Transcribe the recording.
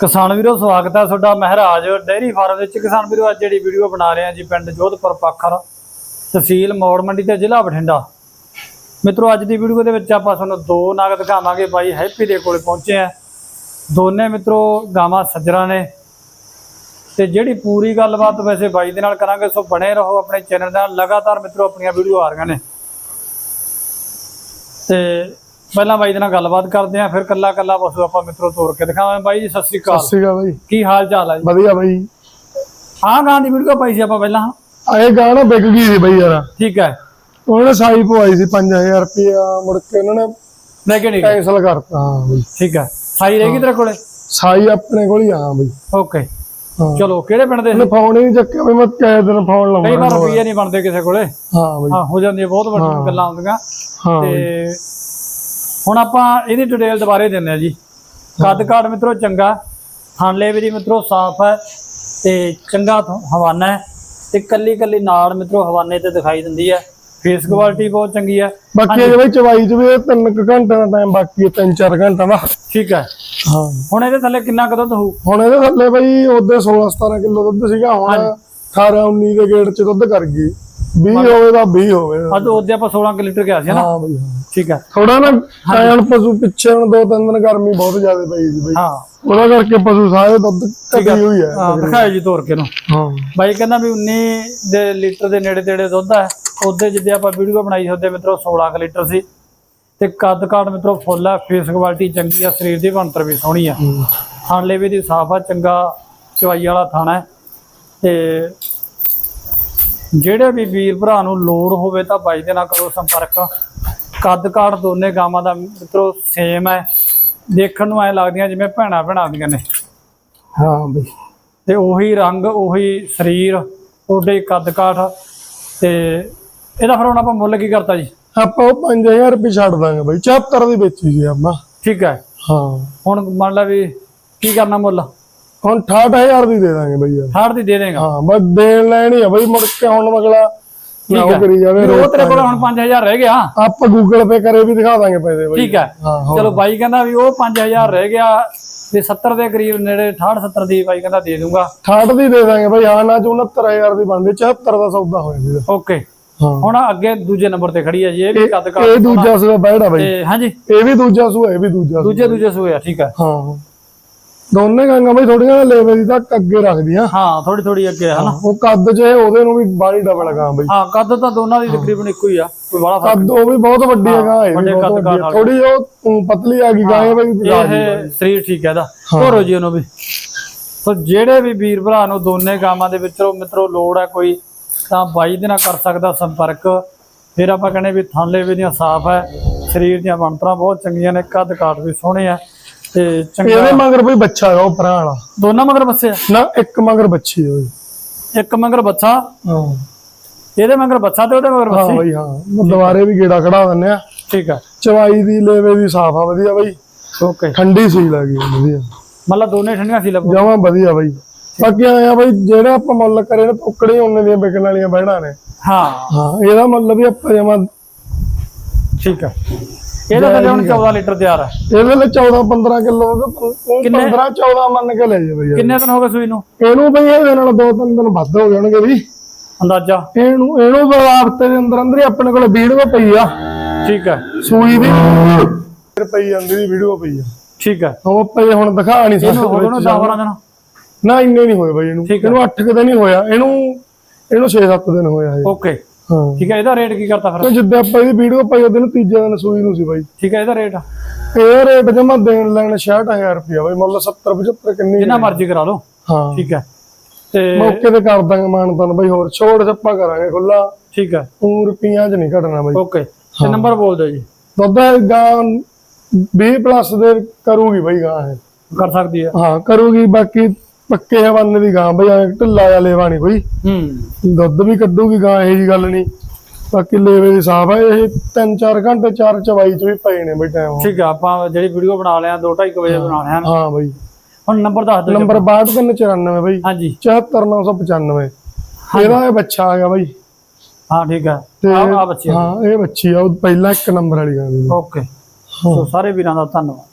ਕਿਸਾਨ ਵੀਰੋ, ਸਵਾਗਤ ਹੈ ਤੁਹਾਡਾ ਮਹਿਰਾਜ ਡੇਅਰੀ ਫਾਰਮ ਵਿੱਚ। ਕਿਸਾਨ ਵੀਰੋ, ਅੱਜ ਜਿਹੜੀ ਵੀਡੀਓ ਬਣਾ ਰਹੇ ਹਾਂ ਜੀ ਪਿੰਡ ਜੋਧਪੁਰ ਪਾਖਰ, ਤਹਿਸੀਲ ਮੌੜ ਮੰਡੀ ਤੇ ਜ਼ਿਲ੍ਹਾ ਬਠਿੰਡਾ। ਮਿੱਤਰੋ, ਅੱਜ ਦੀ ਵੀਡੀਓ ਦੇ ਵਿੱਚ ਆਪਾਂ ਤੁਹਾਨੂੰ ਦੋ ਨਾਗ ਦਿਖਾਵਾਂਗੇ ਬਾਈ ਹੈਪੀ ਦੇ ਕੋਲੇ ਪਹੁੰਚੇ ਆ ਦੋਨੇ ਮਿੱਤਰੋ, ਗਾਵਾਂ ਸੱਜਰਾਂ ਨੇ। ਤੇ ਜਿਹੜੀ ਪੂਰੀ ਗੱਲਬਾਤ ਵੈਸੇ ਬਾਈ ਦੇ ਨਾਲ ਕਰਾਂਗੇ, ਸੋ ਬਣੇ ਰਹੋ ਆਪਣੇ ਚੈਨਲ ਨਾਲ। ਲਗਾਤਾਰ ਮਿੱਤਰੋ, ਆਪਣੀਆਂ ਵੀਡੀਓ ਆ ਰਹੀਆਂ ਨੇ। ਤੇ ਪਹਿਲਾਂ ਬਾਈ ਦੇ ਨਾਲ ਗੱਲਬਾਤ ਕਰਦੇ ਆਂ ਫਿਰ ਕੱਲਾ ਕੱਲਾ ਪਸ਼ੂ ਆਪਾਂ ਮਿੱਤਰੋ ਤੋਰ ਕੇ ਦਿਖਾਵਾਂਗੇ। ਬਾਈ ਜੀ ਸਤਿ ਸ੍ਰੀ ਅਕਾਲ। ਸਤਿ ਸ਼੍ਰੀ ਅਕਾਲ ਬਾਈ। ਕੀ ਹਾਲ ਚਾਲ ਹੈ ਜੀ? ਵਧੀਆ ਬਾਈ। ਹਾਂ ਗਾਂ ਦੀ ਵੀਡੀਓ ਪਾਈ ਸੀ ਆਪਾਂ ਪਹਿਲਾਂ। ਆਏ ਗਾਣਾ ਵਿਕ ਗਈ ਸੀ ਬਾਈ ਯਾਰ। ਠੀਕ ਹੈ। ਉਹਨੇ ਸਾਈ ਪਵਾਈ ਸੀ 5000 ਰੁਪਇਆ ਮੁੜ ਕੇ ਉਹਨਾਂ ਨੇ ਲੈ ਕੇ ਨਹੀਂ। ਕੈਨਸਲ ਕਰਤਾ ਹਾਂ ਬਾਈ। ਠੀਕ ਹੈ। ਸਾਈ ਰਹੇਗੀ ਤੇਰੇ ਕੋਲੇ? ਸਾਈ ਆਪਣੇ ਕੋਲ ਹੀ ਆ ਬਾਈ। ਓਕੇ। ਚਲੋ ਕਿਹੜੇ ਪਿੰਡ ਦੇ ਸੀ? ਫੋਨ ਹੀ ਨਹੀਂ ਚੱਕਿਆ ਬਈ ਮੈਂ ਕਿਹ ਦਿਨ ਫੋਨ ਕਈ ਵਾਰ ਲਾਵਾਂ ਰੁਪਈਏ ਨਹੀਂ ਬਣਦੇ ਕਿਸੇ ਕੋਲੇ। ਹਾਂ ਬਾਈ। ਹਾਂ ਹੋ ਜਾਂਦੀਆਂ ਬਹੁਤ ਵੱਡੀਆਂ ਗੱਲਾਂ ਹੁੰਦੀਆਂ। ਤੇ ਹੁਣ ਆਪਾਂ ਇਹਦੀ ਡਿਟੇਲ ਦੁਬਾਰੇ ਦਿੰਦੇ ਆ ਜੀ। ਕੱਦ ਕਾਠ ਮਿੱਤਰੋ ਚੰਗਾ ਥਾਂਲੇ ਵੀ ਮਿੱਤਰੋ ਸਾਫ਼ ਹੈ ਤੇ ਚੰਗਾ ਹਵਾਨਾ ਹੈ ਤੇ ਕੱਲੀ ਕੱਲੀ ਨਾੜ ਮਿੱਤਰੋ ਹਵਾਨੇ ਤੇ ਦਿਖਾਈ ਦਿੰਦੀ ਹੈ। ਫੇਸ ਕੁਆਲਿਟੀ ਬਹੁਤ ਚੰਗੀ ਹੈ। ਬਾਕੀ ਇਹ ਬਾਈ ਚਵਾਈ ਚ ਵੀ ਇਹ ਤਿੰਨ ਕੁ ਘੰਟੇ ਦਾ ਟਾਈਮ ਬਾਕੀ ਹੈ ਤਿੰਨ ਚਾਰ ਘੰਟਾ ਦਾ। ਠੀਕ ਹੈ। ਹਾਂ। ਹੁਣ ਇਹਦੇ ਥੱਲੇ ਕਿੰਨਾ ਕੁ ਦੁੱਧ ਹੋਊ? ਹੁਣ ਇਹਦੇ ਥੱਲੇ ਬਾਈ ਉਹਦੇ 16 17 ਕਿਲੋ ਦੁੱਧ ਸੀਗਾ ਹੁਣ 18 19 ਦੇ ਗੇੜ ਚ ਦੁੱਧ ਕਰ ਗਈ। 20 ਹੋਵੇ ਤਾਂ 20 ਹੋਵੇ। ਅੱਜ ਉਹਦੇ ਆਪਾਂ 16 ਕੁ ਲੀਟਰ ਗਿਆ ਸੀ ਨਾ? ਹਾਂ ਬਾਈ ਹਾਂ। ਠੀਕ ਹੈ ਥੋੜਾ ਨਾ ਟਾਇਣ ਪਸ਼ੂ ਪਿੱਛੇ ਹੁਣ ਦੋ ਤਿੰਨ ਦਿਨ ਗਰਮੀ ਬਹੁਤ ਜ਼ਿਆਦਾ ਪਈ ਸੀ ਬਾਈ। ਹਾਂ। ਉਹਦਾ ਕਰਕੇ ਪਸ਼ੂ ਸਾਰੇ ਦੁੱਧ ਘਟੀ ਹੋਈ ਹੈ ਹਾਂ ਦਿਖਾਓ ਜੀ ਤੋਰ ਕੇ ਨੂੰ ਹਾਂ। ਬਾਈ ਕਹਿੰਦਾ ਵੀ 19 ਦੇ ਲੀਟਰ ਦੇ ਨੇੜੇ ਤੇੜੇ ਦੁੱਧ ਹੈ ਉਹਦੇ ਜਿੱਦੇ ਆਪਾਂ ਵੀਡੀਓ ਬਣਾਈ ਸੀ ਉਹਦੇ ਮਿੱਤਰੋ 16 ਕੁ ਲੀਟਰ ਸੀ। ਤੇ ਕੱਦ ਕਾਠ ਮਿੱਤਰੋ ਫੁੱਲ ਹੈ ਫੇਸ ਕੁਆਲਿਟੀ ਚੰਗੀ ਆ ਸਰੀਰ ਦੀ ਬਣਤਰ ਵੀ ਸੋਹਣੀ ਆ। ਥਣ ਲੇਵੇ ਦੀ ਸਾਫ਼ ਆ ਚੰਗਾ ਚਵਾਈ ਵਾਲਾ ਥਣ ਹੈ। ਤੇ ਜਿਹੜੇ ਵੀ ਵੀਰ ਭਰਾ ਨੂੰ ਲੋੜ ਹੋਵੇ ਤਾਂ ਬਾਈ ਦੇ ਨਾਲ ਕਰੋ ਸੰਪਰਕ। ਕੱਦ ਕਾਠ ਦੋਨੇ ਗਾਵਾਂ ਦਾ ਮਿੱਤਰੋ ਸੇਮ ਹੈ। ਦੇਖਣ ਨੂੰ ਐ ਲੱਗਦੀਆਂ ਜਿਵੇਂ ਭੈਣਾ ਭੈਣਾ ਦੀਆਂ ਨੇ। ਹਾਂ ਬਈ। ਤੇ ਉਹੀ ਰੰਗ ਉਹੀ ਸਰੀਰ ਉਹਦੇ ਕੱਦ ਕਾਠ ਤੇ ਇਹਦਾ ਫਿਰ ਹੁਣ ਆਪਾਂ ਮੁੱਲ ਕੀ ਕਰਤਾ ਜੀ? ਆਪਾਂ ਉਹ 5000 ਰੁਪਏ ਛੱਡ ਦਾਂਗੇ ਬਈ। 74 ਦੀ ਵੇਚੀ ਸੀ ਆਪਾਂ। ਠੀਕ ਹੈ। ਹਾਂ। ਹੁਣ ਮੰਨ ਲਾ ਵੀ ਕੀ ਕਰਨਾ ਮੁੱਲ? ਹੁਣ 68000 ਦੀ ਦੇ ਦਾਂਗੇ ਬਈ ਯਾਰ। 60 ਦੀ ਦੇ ਦੇਗਾ। ਹਾਂ ਬਸ ਦੇਣ ਲੈਣੀ ਆ ਬਈ ਮੁੜ ਕੇ ਹੁਣ ਅਗਲਾ ਨਾ ਉਹ ਕਰੀ ਜਾਵੇ ਉਹ ਤੇਰੇ ਕੋਲ ਹੁਣ 5000 ਰਹਿ ਗਿਆ। ਆਪਾਂ ਗੂਗਲ ਪੇ ਕਰੇ ਵੀ ਦਿਖਾ ਦਾਂਗੇ ਪੈਸੇ ਬਈ। ਠੀਕ ਹੈ ਹਾਂ। ਚਲੋ ਬਾਈ ਕਹਿੰਦਾ ਵੀ ਉਹ 5000 ਰਹਿ ਗਿਆ ਤੇ 70 ਦੇ ਕਰੀਬ ਨੇੜੇ 68 70 ਦੀ ਬਾਈ ਕਹਿੰਦਾ ਦੇ ਦੂੰਗਾ। 68 ਦੀ ਦੇ ਦਾਂਗੇ ਬਈ ਹਾਂ ਨਾ 69000 ਦੀ ਬਣਦੀ 74 ਦਾ ਸੌਦਾ ਹੋਇਆ ਜੀ ਓਕੇ। ਹਾਂ। ਹੁਣ ਅੱਗੇ ਦੂਜੇ ਨੰਬਰ ਤੇ ਖੜੀ ਹੈ ਜੀ ਇਹ ਵੀ ਕੱਦ ਕਾਠ ਇਹ ਦੂਜਾ ਸੂਆ ਬੈੜਾ ਬਈ। ਹਾਂਜੀ। ਇਹ ਵੀ ਦੂਜਾ ਸੂਆ ਇਹ ਵੀ ਦੂਜਾ ਸੂਆ। ਦੂਜੇ ਦੂਜੇ ਸੂਏ ਆ ਠੀਕ ਹੈ ਹਾਂ। ਦੋਨੇ ਗਾਂਗਾ ਬਈ ਥੋੜੀਆਂ ਲੈਵੇ ਦੀ ਤੱਕ ਅੱਗੇ ਰੱਖਦੀਆਂ। ਹਾਂ ਥੋੜੀ ਥੋੜੀ ਅੱਗੇ ਹੈ ਨਾ ਉਹ ਕੱਦ ਇਹ ਉਹਦੇ ਨੂੰ ਵੀ ਬਾਲੀ ਡਬਲ ਗਾਂ ਬਈ। ਹਾਂ ਕੱਦ ਤਾਂ ਦੋਨਾਂ ਦੀ ਤਕਰੀਬਨ ਇੱਕੋ ਹੀ ਆ ਕੋਈ ਬੜਾ ਫ਼ਰਕ ਕੱਦ ਉਹ ਵੀ ਬਹੁਤ ਵੱਡੀ ਹੈ ਗਾਂ ਇਹ। ਥੋੜੀ ਉਹ ਪਤਲੀ ਆ ਗਈ ਗਾਂ ਇਹ ਬਈ ਇਹ ਸਰੀਰ ਠੀਕ ਹੈ ਇਹਦਾ। ਹੋਰੋ ਜੀ ਉਹਨੂੰ ਵੀ। ਸੋ ਜਿਹੜੇ ਵੀ ਵੀਰ ਭਰਾ ਨੂੰ ਦੋਨੇ ਗਾਵਾਂ ਦੇ ਵਿੱਚੋਂ ਮਿੱਤਰੋ ਲੋੜ ਹੈ ਕੋਈ ਤਾਂ ਬਾਈ ਦੇ ਨਾਲ ਕਰ ਸਕਦਾ ਸੰਪਰਕ। ਫਿਰ ਆਪਾਂ ਕਹਿੰਦੇ ਵੀ ਥਾਂਲੇ ਵੀ ਦੀਆਂ ਸਾਫ਼ ਹੈ ਸਰੀਰ ਦੀਆਂ ਬਣਤਰਾਂ ਬਹੁਤ ਚੰਗੀਆਂ ਨੇ ਕੱਦ ਕਾਠ ਵੀ ਸੋਹਣੇ ਆ। ਤੇ ਚੰਗਾ। ਇਹਦੇ ਮਗਰ ਬਈ ਬੱਚਾ ਹੈ ਉਹ ਪਰਾਂ ਵਾਲਾ। ਦੋਨਾਂ ਮਗਰ ਬੱਸੇ ਆ? ਨਾ ਇੱਕ ਮਗਰ ਬੱਚੀ ਹੈ ਬਈ ਇੱਕ ਮਗਰ ਬੱਚਾ? ਹਾਂ। ਇਹਦੇ ਮਗਰ ਬੱਚਾ ਤੇ ਉਹਦੇ ਮਗਰ ਹਾਂ ਬਈ ਹਾਂ। ਉਹ ਦੁਬਾਰੇ ਵੀ ਗੇੜਾ ਖੜਾ ਦਿੰਨੇ ਆ। ਠੀਕ ਹੈ ਚਵਾਈ ਦੀ ਲੈਵੇ ਦੀ ਸਾਫ਼ ਆ ਵਧੀਆ ਬਈ। ਓਕੇ। ਠੰਡੀ ਸੀ ਲੱਗੀ ਵਧੀਆ। ਮਤਲਬ ਦੋਨੇ ਠੰਡੀਆਂ ਸੀ ਲੱਭੋ ਜਮਾਂ ਵਧੀਆ ਬਈ। ਬਾਕੀ ਆਇਆ ਬਈ ਜਿਹੜਾ ਆਪਾਂ ਮੁੱਲ ਕਰੇ ਨਾ ਟੁਕੜੇ ਉਹਨੇ ਦੀਆਂ ਵਿਕਣ ਵਾਲੀਆਂ ਬਹਿਣਾ ਨੇ। ਹਾਂ। ਹਾਂ ਇਹਦਾ ਮੁੱਲ ਵੀ ਆਪਾਂ ਜਮਾਂ ਠੀਕ ਹੈ ਇਹਦਾ ਤਾਂ ਹੁਣ 14 ਲੀਟਰ ਤਿਆਰ ਹੈ ਇਹਦੇ ਲਈ 14 15 ਕਿਲੋ ਦਾ 15 14 ਮੰਨ ਕੇ ਲੈ ਜਾ ਬਈ। ਕਿੰਨੇ ਦਿਨ ਹੋ ਗਏ ਸੂਈ ਨੂੰ? ਇਹਨੂੰ ਬਈ ਇਹਦੇ ਨਾਲ ਦੋ ਤਿੰਨ ਦਿਨ ਵੱਧ ਹੋ ਜਾਣਗੇ ਵੀ ਅੰਦਾਜ਼ਾ? ਇਹਨੂੰ ਇਹਨੂੰ ਬਈ ਹਫ਼ਤੇ ਦੇ ਅੰਦਰ ਅੰਦਰ ਹੀ ਆਪਣੇ ਕੋਲ ਵੀਡੀਓ ਪਈ ਆ। ਠੀਕ ਹੈ ਸੂਈ ਦੀ। ਫਿਰ ਪਈ ਜਾਂਦੀ ਦੀ ਵੀਡੀਓ ਪਈ ਆ। ਠੀਕ ਹੈ ਉਹ ਪਈ ਹੁਣ ਦਿਖਾ ਨਹੀਂ ਇਹਨੂੰ ਹੋ ਸਕਦੇ ਗਏ ਨਾ 10 12 ਦਿਨ ਨਾ ਇੰਨੇ ਨਹੀਂ ਹੋਏ ਬਈ ਇਹਨੂੰ। ਇਹਨੂੰ 8 ਕੁ ਦਿਨ ਹੀ ਹੋਇਆ। ਇਹਨੂੰ ਇਹਨੂੰ 6-7 ਦਿਨ ਹੋਇਆ ਇਹ। ਓਕੇ। ਹਾਂ। ਠੀਕ ਹੈ ਇਹਦਾ ਰੇਟ ਕੀ ਕਰਤਾ ਫਿਰ? ਤੇ ਜਿੱਦਾਂ ਆਪਾਂ ਇਹਦੀ ਵੀਡੀਓ ਪਾਈ ਉਹਦੇ ਨੂੰ ਤੀਜੇ ਦਿਨ ਸੂਈ ਨੂੰ ਸੀ ਬਾਈ। ਠੀਕ ਹੈ ਇਹਦਾ ਰੇਟ ਇਹ ਰੇਟ ਜਮਾ ਦੇਣ ਲੈਣ 66000 ਰੁਪਇਆ ਬਾਈ ਮੁੱਲ 70 75 ਕਿੰਨੀ ਜਿੰਨਾ ਮਰਜ਼ੀ ਕਰਾ ਲਓ। ਹਾਂ। ਠੀਕ ਹੈ ਤੇ ਮੌਕੇ ਤੇ ਕਰ ਦਾਂਗੇ ਮਾਨਤਨ ਬਾਈ ਹੋਰ ਛੋੜ ਛੱਪਾ ਕਰਾਂਗੇ ਖੁੱਲਾ ਠੀਕ ਹੈ। ਉਹ ਰੁਪਈਆਂ ਚ ਨਹੀਂ ਘਟਣਾ ਬਾਈ। ਓਕੇ ਤੇ ਨੰਬਰ ਬੋਲ ਦਿਓ ਜੀ। ਦੁੱਧ ਗਾਂ 20 ਪਲੱਸ ਦੇ ਕਰੂਗੀ ਬਾਈ ਗਾਂ ਇਹ। ਕਰ ਸਕਦੀ ਹੈ। ਹਾਂ ਕਰੂਗੀ ਬਾਕੀ ਪੱਕੇ ਹਵਾਨੇ ਦੀ ਗਾਂ ਬਈ ਐਂ ਢਿੱਲਾ ਜਾਂ ਲੇਵਾ ਨਹੀਂ ਕੋਈ। ਹੂੰ। ਦੁੱਧ ਵੀ ਕੱਢੂਗੀ ਗਾਂ ਇਹ ਜੀ ਗੱਲ ਨਹੀਂ ਬਾਕੀ ਲੇਵੇ ਦੀ ਸਾਫ਼ ਹੈ ਇਹ 3-4 ਘੰਟੇ ਚਾਰ ਚਵਾਈ ਚ ਵੀ ਪਏ ਨੇ ਬਈ ਟਾਈਮ ਠੀਕ ਹੈ ਆਪਾਂ ਜਿਹੜੀ ਵੀਡੀਓ ਬਣਾ ਲਿਆ 2:30 ਵਜੇ ਬਣਾ ਲਿਆ ਨਾ। ਹਾਂ ਬਈ। ਹੁਣ ਨੰਬਰ ਦੱਸ ਦਿਓ। ਨੰਬਰ 62394 ਬਈ। ਹਾਂਜੀ। 74995 ਇਹਦਾ ਇਹ ਬੱਚਾ ਆ ਗਿਆ ਬਈ। ਹਾਂ ਠੀਕ ਆ। ਆ ਬੱਚੇ ਹਾਂ ਇਹ ਬੱਚੀ ਆ ਉਹ ਪਹਿਲਾਂ ਇੱਕ ਨੰਬਰ ਵਾਲੀ ਗਾਂ ਦੀ ਓਕੇ। ਸੋ ਸਾਰੇ ਵੀਰਾਂ ਦਾ ਧੰਨਵਾਦ।